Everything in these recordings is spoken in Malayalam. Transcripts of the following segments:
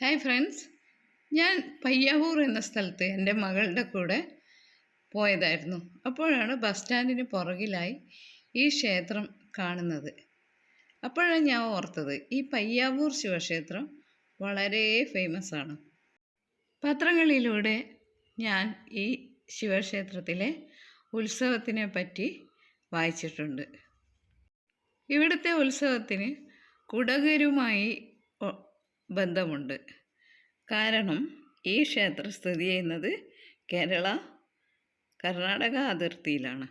ഹായ് ഫ്രണ്ട്സ് ഞാൻ പയ്യാവൂർ എന്ന സ്ഥലത്ത് എന്റെ മകളുടെ കൂടെ പോയതായിരുന്നു. അപ്പോഴാണ് ബസ് സ്റ്റാൻഡിന് പുറകിലായി ഈ ക്ഷേത്രം കാണുന്നത്. അപ്പോഴാണ് ഞാൻ ഓർത്തത് ഈ പയ്യാവൂർ ശിവക്ഷേത്രം വളരെ ഫേമസ് ആണ്. പത്രങ്ങളിലൂടെ ഞാൻ ഈ ശിവക്ഷേത്രത്തിലെ ഉത്സവത്തിനെ പറ്റി വായിച്ചിട്ടുണ്ട്. ഇവിടുത്തെ ഉത്സവത്തിന് കുടകരുമായി ബന്ധമുണ്ട്. കാരണം ഈ ക്ഷേത്രം സ്ഥിതി ചെയ്യുന്നത് കേരള കർണാടക അതിർത്തിയിലാണ്.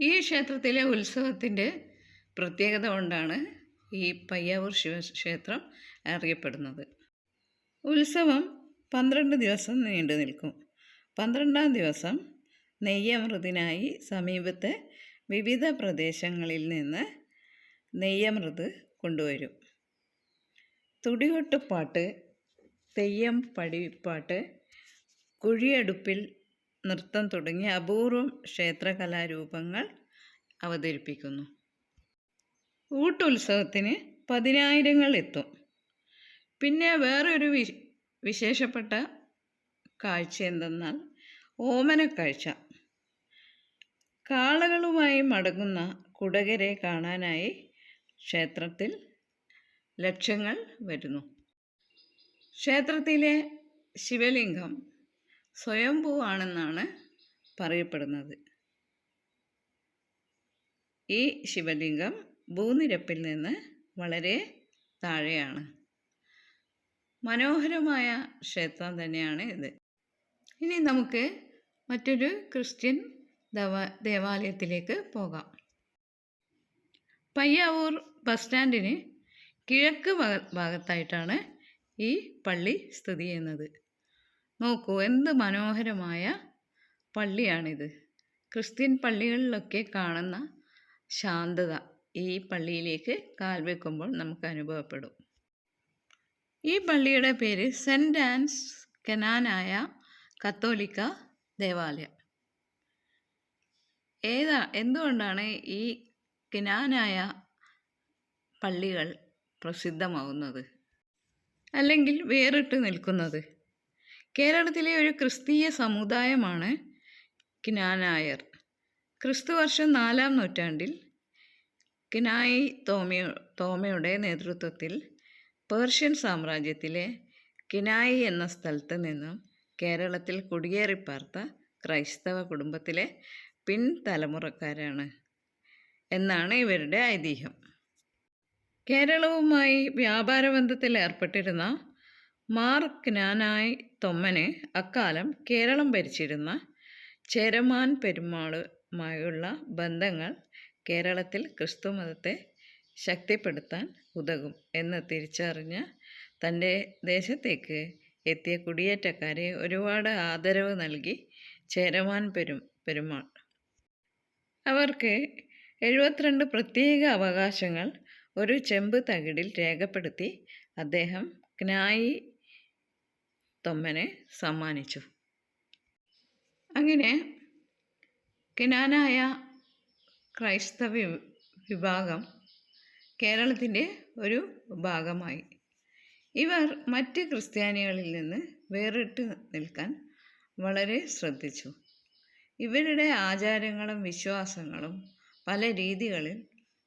ഈ ക്ഷേത്രത്തിലെ ഉത്സവത്തിന്റെ പ്രത്യേകത കൊണ്ടാണ് ഈ പയ്യാവൂർ ശിവക്ഷേത്രം അറിയപ്പെടുന്നത്. ഉത്സവം പന്ത്രണ്ട് ദിവസം നീണ്ടു നിൽക്കും. പന്ത്രണ്ടാം ദിവസം നെയ്യമൃതിനായി സമീപത്തെ വിവിധ പ്രദേശങ്ങളിൽ നിന്ന് നെയ്യമൃത് കൊണ്ടുവരും. തുടികൊട്ടുപാട്ട് തെയ്യം പടിപ്പാട്ട് കുഴിയടുപ്പിൽ നൃത്തം തുടങ്ങിയ അപൂർവം ക്ഷേത്രകലാരൂപങ്ങൾ അവതരിപ്പിക്കുന്നു. ഊട്ടുത്സവത്തിന് പതിനായിരങ്ങൾ എത്തും. പിന്നെ വേറൊരു വി വിശേഷപ്പെട്ട കാഴ്ച എന്തെന്നാൽ ഓമനക്കാഴ്ച. കാളകളുമായി മടങ്ങുന്ന കുടകരെ കാണാനായി ക്ഷേത്രത്തിൽ ലക്ഷങ്ങൾ വരുന്നു. ക്ഷേത്രത്തിലെ ശിവലിംഗം സ്വയംഭൂവാണെന്നാണ് പറയപ്പെടുന്നത്. ഈ ശിവലിംഗം ഭൂനിരപ്പിൽ നിന്ന് വളരെ താഴെയാണ്. മനോഹരമായ ക്ഷേത്രം തന്നെയാണ് ഇത്. ഇനി നമുക്ക് മറ്റൊരു ക്രിസ്ത്യൻ ദേവ ദേവാലയത്തിലേക്ക് പോകാം. പയ്യാവൂർ ബസ് സ്റ്റാൻഡിന് കിഴക്ക് ഭാഗ- ഭാഗത്തായിട്ടാണ് ഈ പള്ളി സ്ഥിതി ചെയ്യുന്നത്. നോക്കൂ എന്ത് മനോഹരമായ പള്ളിയാണിത്. ക്രിസ്ത്യൻ പള്ളികളിലൊക്കെ കാണുന്ന ശാന്തത ഈ പള്ളിയിലേക്ക് കാൽ വെക്കുമ്പോൾ നമുക്ക് അനുഭവപ്പെടും. ഈ പള്ളിയുടെ പേര് സെന്റ് ആൻസ് കനാനായ കത്തോലിക്ക ദേവാലയം. ഏതാ എന്തുകൊണ്ടാണ് ഈ കിനാനായ പള്ളികൾ പ്രസിദ്ധമാവുന്നത്. അല്ലെങ്കിൽ വേറിട്ട് നിൽക്കുന്നത്. കേരളത്തിലെ ഒരു ക്രിസ്തീയ സമുദായമാണ് കിനാനായർ. ക്രിസ്തുവർഷം നാലാം നൂറ്റാണ്ടിൽ കിനായി തോമയോ തോമയുടെ നേതൃത്വത്തിൽ പേർഷ്യൻ സാമ്രാജ്യത്തിലെ കിനായി എന്ന സ്ഥലത്ത് നിന്നും കേരളത്തിൽ കുടിയേറിപ്പാർത്ത ക്രൈസ്തവ കുടുംബത്തിലെ പിൻതലമുറക്കാരാണ് എന്നാണ് ഇവരുടെ ഐതിഹ്യം. കേരളവുമായി വ്യാപാര ബന്ധത്തിൽ ഏർപ്പെട്ടിരുന്ന മാർ ക്നാനായ് തൊമ്മന് അക്കാലം കേരളം ഭരിച്ചിരുന്ന ചേരമാൻ പെരുമാളുമായുള്ള ബന്ധങ്ങൾ കേരളത്തിൽ ക്രിസ്തുമതത്തെ ശക്തിപ്പെടുത്താൻ ഉതകും എന്ന് തിരിച്ചറിഞ്ഞ തന്റെ ദേശത്തേക്ക് എത്തിയ കുടിയേറ്റക്കാരെ ഒരുപാട് ആദരവ് നൽകി ചേരമാൻ പെരും പെരുമാൾ. അവർക്ക് എഴുപത്തിരണ്ട് പ്രത്യേക അവകാശങ്ങൾ ഒരു ചെമ്പ് തകിടിൽ രേഖപ്പെടുത്തി അദ്ദേഹം ക്നായി തൊമ്മനെ സമ്മാനിച്ചു. അങ്ങനെ കിനാനായ ക്രൈസ്തവ വിഭാഗം കേരളത്തിന്റെ ഒരു ഭാഗമായി. ഇവർ മറ്റ് ക്രിസ്ത്യാനികളിൽ നിന്ന് വേറിട്ട് നിൽക്കാൻ വളരെ ശ്രദ്ധിച്ചു. ഇവരുടെ ആചാരങ്ങളും വിശ്വാസങ്ങളും പല രീതികളിൽ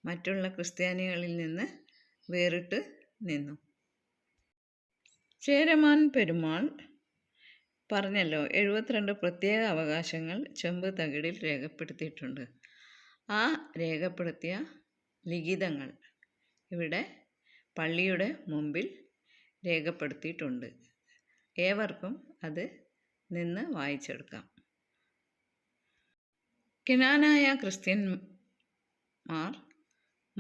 മറ്റുള്ള ക്രിസ്ത്യാനികളിൽ നിന്ന് വേറിട്ട് നിന്നു. ചേരമാൻ പെരുമാൾ പറഞ്ഞല്ലോ എഴുപത്തിരണ്ട് പ്രത്യേക അവകാശങ്ങൾ ചെമ്പ് തകിടിൽ രേഖപ്പെടുത്തിയിട്ടുണ്ട്. ആ രേഖപ്പെടുത്തിയ ലിഖിതങ്ങൾ ഇവിടെ പള്ളിയുടെ മുമ്പിൽ രേഖപ്പെടുത്തിയിട്ടുണ്ട്. ഏവർക്കും അത് നിന്ന് വായിച്ചെടുക്കാം. കിനാനായ ക്രിസ്ത്യന്മാർ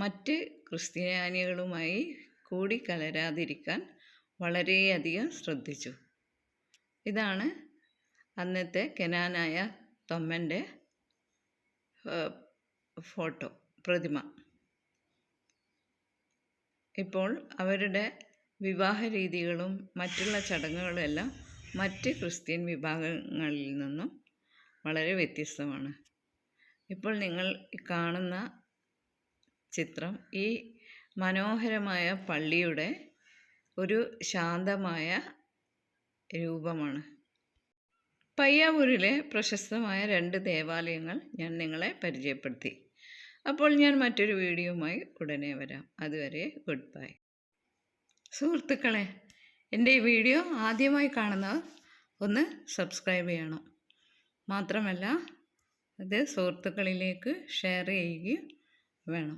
മറ്റ് ക്രിസ്ത്യാനികളുമായി കൂടിക്കലരാതിരിക്കാൻ വളരെയധികം ശ്രദ്ധിച്ചു. ഇതാണ് അന്നത്തെ കെനാനായ തൊമ്മന്റെ ഫോട്ടോ പ്രതിമ. ഇപ്പോൾ അവരുടെ വിവാഹ രീതികളും മറ്റുള്ള ചടങ്ങുകളും എല്ലാം മറ്റ് ക്രിസ്ത്യൻ വിഭാഗങ്ങളിൽ നിന്നും വളരെ വ്യത്യസ്തമാണ്. ഇപ്പോൾ നിങ്ങൾ കാണുന്ന ചിത്രം. ഈ മനോഹരമായ പള്ളിയുടെ ഒരു ശാന്തമായ രൂപമാണ്. പയ്യാവൂരിലെ പ്രശസ്തമായ രണ്ട് ദേവാലയങ്ങൾ ഞാൻ നിങ്ങളെ പരിചയപ്പെടുത്തി. അപ്പോൾ ഞാൻ മറ്റൊരു വീഡിയോയുമായി ഉടനെ വരാം. അതുവരെ ഗുഡ് ബൈ. സുഹൃത്തുക്കളെ എന്റെ ഈ വീഡിയോ ആദ്യമായി കാണുന്നവർ ഒന്ന് സബ്സ്ക്രൈബ് ചെയ്യണം. മാത്രമല്ല അത് സുഹൃത്തുക്കളിലേക്ക് ഷെയർ ചെയ്യുകയും വേണം.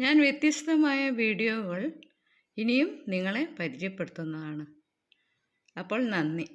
ഞാൻ വ്യത്യസ്തമായ വീഡിയോകൾ ഇനിയും നിങ്ങളെ പരിചയപ്പെടുത്തുന്നതാണ്. അപ്പോൾ നന്ദി.